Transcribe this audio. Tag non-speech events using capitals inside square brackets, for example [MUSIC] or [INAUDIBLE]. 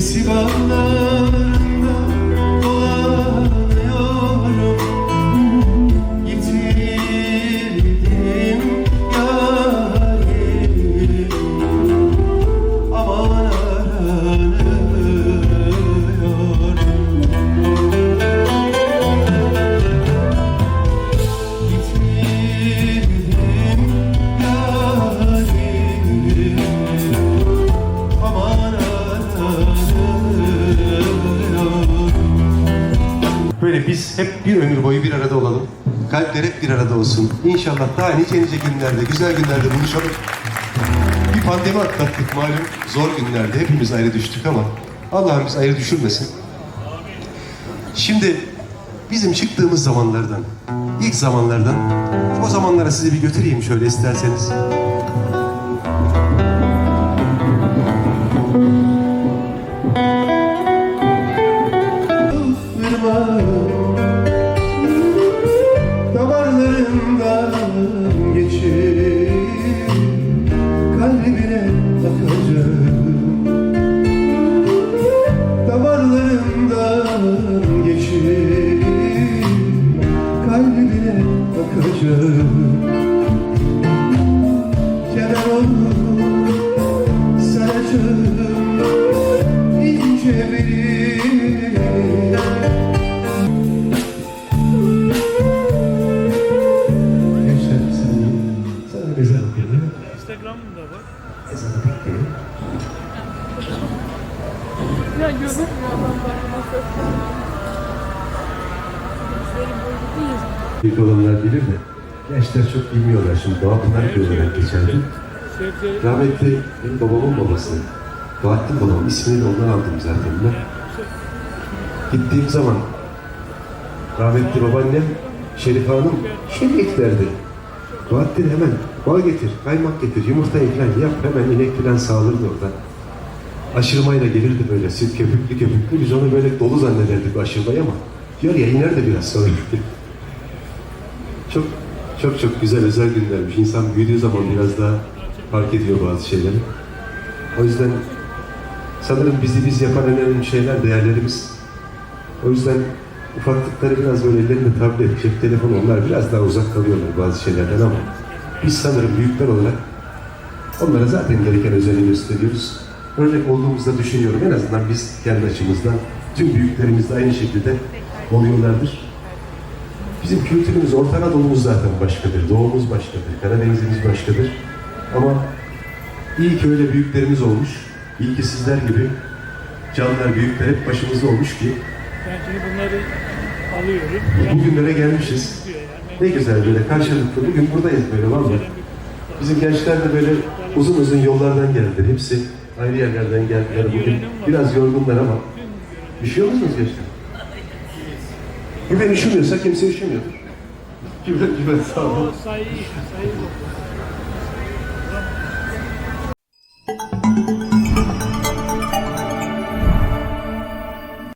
birisi love. Böyle biz hep bir ömür boyu bir arada olalım. Kalpler hep bir arada olsun. İnşallah daha nice nice günlerde, güzel günlerde buluşalım. Bir pandemi atlattık malum. Zor günlerde hepimiz ayrı düştük ama Allah'ım bizi ayrı düşürmesin. Şimdi bizim çıktığımız zamanlardan, ilk zamanlardan o zamanlara sizi bir götüreyim şöyle isterseniz. Kenar olur saracağım ince sen, sana bir ezan bekleyin. Ya gözükmüyor adamlar nasıl? Gözlerim böyle değil. Büyük olanlar bilir de gençler çok bilmiyorlar şimdi. Doğa Pınar olarak geçerdi. Sebze Rahmetli benim babamın babası. Bahattin babam ismini de ondan aldım zaten ben. Gittiğim zaman rahmetli babaannem Şerif Hanım şöyle derdi. Bahattin hemen bal getir, kaymak getir, yumurta falan yap hemen inek falan sağılırdı orada. Aşırmayla gelirdi böyle süt köpüklü köpüklü biz onu böyle dolu zannederdik aşırmayı ama yarıya iner de biraz sonra. [LAUGHS] çok çok çok güzel özel günlermiş. İnsan büyüdüğü zaman biraz daha fark ediyor bazı şeyleri. O yüzden sanırım bizi biz yapan en önemli şeyler değerlerimiz. O yüzden ufaklıkları biraz böyle ellerinde tablet, cep telefonu onlar biraz daha uzak kalıyorlar bazı şeylerden ama biz sanırım büyükler olarak onlara zaten gereken özeni gösteriyoruz. Örnek olduğumuzda düşünüyorum en azından biz kendi açımızdan tüm büyüklerimiz de aynı şekilde oluyorlardır. Bizim kültürümüz, Orta Anadolu'muz zaten başkadır, doğumuz başkadır, Karadeniz'imiz başkadır. Ama iyi ki öyle büyüklerimiz olmuş, iyi ki sizler gibi canlar, büyükler hep başımızda olmuş ki ben şimdi bunları alıyorum. bugünlere gelmişiz. Ne güzel böyle karşılıklı, bugün buradayız böyle vallahi. Bizim gençler de böyle uzun uzun yollardan geldiler, hepsi ayrı yerlerden geldiler bugün. Biraz yorgunlar ama üşüyor musunuz gençler? Güven üşümüyorsa kimse üşümüyordur. Güven, güven sağ olun. O sayı, sayı.